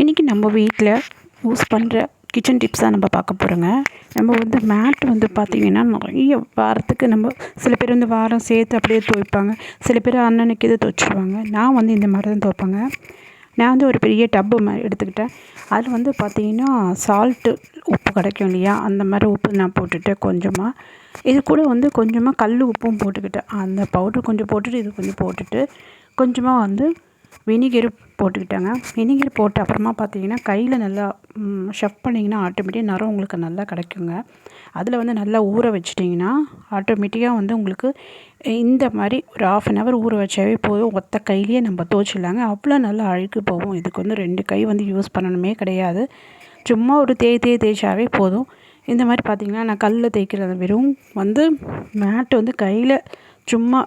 இன்றைக்கி நம்ம வீட்டில் யூஸ் பண்ணுற கிச்சன் டிப்ஸாக நம்ம பார்க்க போகிறோங்க நம்ம வந்து மேட் வந்து பார்த்திங்கன்னா நிறைய வாரத்துக்கு நம்ம சில பேர் வந்து வாரம் சேர்த்து அப்படியே துவைப்பாங்க. சில பேர் அன்னன்னைக்கு இது துவைச்சிருவாங்க. நான் வந்து இந்த மாதிரி தான் துவைப்பேங்க. நான் வந்து ஒரு பெரிய டப்பு மாதிரி எடுத்துக்கிட்டேன். அதில் வந்து பார்த்திங்கன்னா சால்ட்டு உப்பு கிடைக்கும் இல்லையா? அந்த மாதிரி உப்பு நான் போட்டுட்டேன் கொஞ்சமாக இது கூட வந்து கொஞ்சமாக கல் உப்பும் போட்டுக்கிட்டேன். அந்த பவுடர் கொஞ்சம் போட்டுட்டு இது கொஞ்சம் போட்டுட்டு கொஞ்சமாக வந்து வினிகர் போட்டுக்கிட்டேங்க. வினிகர் போட்ட அப்புறமா பார்த்தீங்கன்னா கையில் நல்லா ஷஃப் பண்ணிங்கன்னா ஆட்டோமேட்டிக்காக நிறம் உங்களுக்கு நல்லா கிடைக்குங்க. அதில் வந்து நல்லா ஊற வச்சிட்டிங்கன்னா ஆட்டோமேட்டிக்காக வந்து உங்களுக்கு இந்த மாதிரி ஒரு ஆஃப் அன் ஹவர் ஊற வச்சாவே போதும். ஒத்த கையிலேயே நம்ம துவச்சிடலாங்க. அவ்வளோ நல்லா அழுக்கு போகும். இதுக்கு வந்து ரெண்டு கை வந்து யூஸ் பண்ணணுமே கிடையாது. சும்மா ஒரு தேய் தேய் தேய்ச்சாவே போதும். இந்த மாதிரி பார்த்திங்கன்னா நான் கல்லில் தேய்க்கிறத வெறும் வந்து மேட்டு வந்து கையில் சும்மா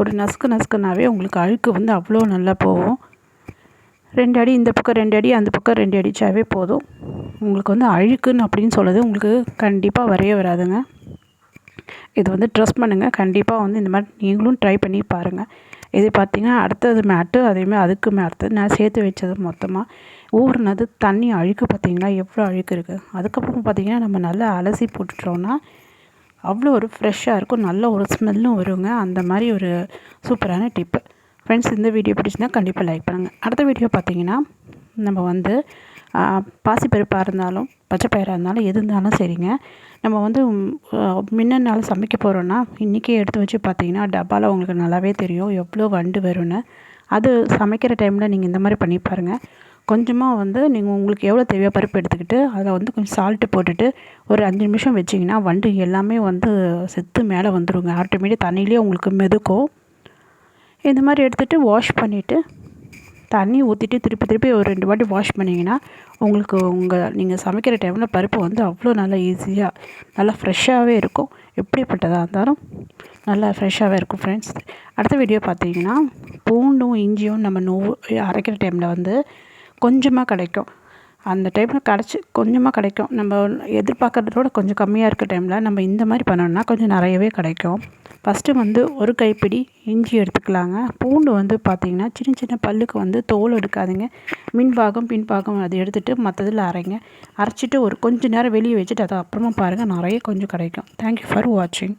ஒரு நசுக்கு நசுக்குனாவே உங்களுக்கு அழுக்கு வந்து அவ்வளோ நல்லா போகும். ரெண்டு அடி இந்த பக்கம் ரெண்டு அடி அந்த பக்கம் ரெண்டு அடித்தாவே போதும். உங்களுக்கு வந்து அழுக்குன்னு அப்படின்னு சொல்லுது உங்களுக்கு கண்டிப்பாக வரைய வராதுங்க. இது வந்து ட்ரெஸ் பண்ணுங்கள் கண்டிப்பாக வந்து இந்த மாதிரி நீங்களும் ட்ரை பண்ணி பாருங்கள் இது பார்த்திங்கன்னா அடுத்தது மேட்டு அதேமாதிரி அதுக்கு மேட்டு நான் சேர்த்து வச்சது மொத்தமாக ஊறினது தண்ணி அழுக்கு பார்த்தீங்கன்னா எவ்வளோ அழுக்கு இருக்குது அதுக்கப்புறம் பார்த்திங்கன்னா நம்ம நல்லா அலசி போட்டுட்டோன்னா அவ்வளோ ஒரு ஃப்ரெஷ்ஷாக இருக்கும். நல்ல ஒரு ஸ்மெல்லும் வருங்க. அந்த மாதிரி ஒரு சூப்பரான டிப்பு ஃப்ரெண்ட்ஸ் இந்த வீடியோ பிடிச்சிருந்தா கண்டிப்பாக லைக் பண்ணுங்கள் அடுத்த வீடியோ பார்த்தீங்கன்னா நம்ம வந்து பாசிப்பருப்பாக இருந்தாலும் பச்சை பயிராக இருந்தாலும் எது இருந்தாலும் சரிங்க. நம்ம வந்து முன்ன நாள் சமைக்க போகிறோன்னா இன்றைக்கே எடுத்து வச்சு பார்த்தீங்கன்னா டப்பாவில் உங்களுக்கு நல்லாவே தெரியும். எவ்வளோ வண்டு வரும்னு. அது சமைக்கிற டைமில் நீங்கள் இந்த மாதிரி பண்ணி பாருங்கள் கொஞ்சமாக வந்து நீங்கள் உங்களுக்கு எவ்வளோ தேவையோ பருப்பு எடுத்துக்கிட்டு அதில் வந்து கொஞ்சம் சால்ட்டு போட்டுட்டு ஒரு அஞ்சு நிமிஷம் வச்சிங்கன்னா வண்டு எல்லாமே வந்து செத்து மேலே வந்துடுங்க ஆட்டோமேட்டிக் தண்ணியிலே உங்களுக்கு மெதுக்கும். இந்த மாதிரி எடுத்துகிட்டு வாஷ் பண்ணிவிட்டு தண்ணி ஊற்றிட்டு திருப்பி திருப்பி ஒரு ரெண்டு வாட்டி வாஷ் பண்ணிங்கன்னா உங்களுக்கு உங்கள் நீங்கள் சமைக்கிற டைமில் பருப்பு வந்து அவ்வளோ நல்லா ஈஸியாக நல்லா ஃப்ரெஷ்ஷாகவே இருக்கும். எப்படிப்பட்டதாக இருந்தாலும் நல்லா ஃப்ரெஷ்ஷாகவே இருக்கும் ஃப்ரெண்ட்ஸ் அடுத்த வீடியோ பார்த்தீங்கன்னா பூண்டும் இஞ்சியும் நம்ம நோ அரைக்கிற டைமில் வந்து கொஞ்சமாக கிடைக்கும். அந்த டைமில் கிடச்சி கொஞ்சமாக கிடைக்கும். நம்ம எதிர்பார்க்குறதோட கொஞ்சம் கம்மியாக இருக்க டைமில் நம்ம இந்த மாதிரி பண்ணோம்னா கொஞ்சம் நிறையவே கிடைக்கும். ஃபஸ்ட்டு வந்து ஒரு கைப்பிடி இஞ்சி எடுத்துக்கலாங்க. பூண்டு வந்து பார்த்திங்கன்னா சின்ன சின்ன பல்லுக்கு வந்து தோல் எடுக்காதீங்க. மின்பாகம் பின்பாகம் அதை எடுத்துகிட்டு மற்றதில் அரைங்க. அரைச்சிட்டு ஒரு கொஞ்சம் நேரம் வெளியே வச்சுட்டு அதை அப்புறமா பாருங்கள் நிறைய கொஞ்சம் கிடைக்கும். தேங்க்யூ ஃபார் வாட்சிங்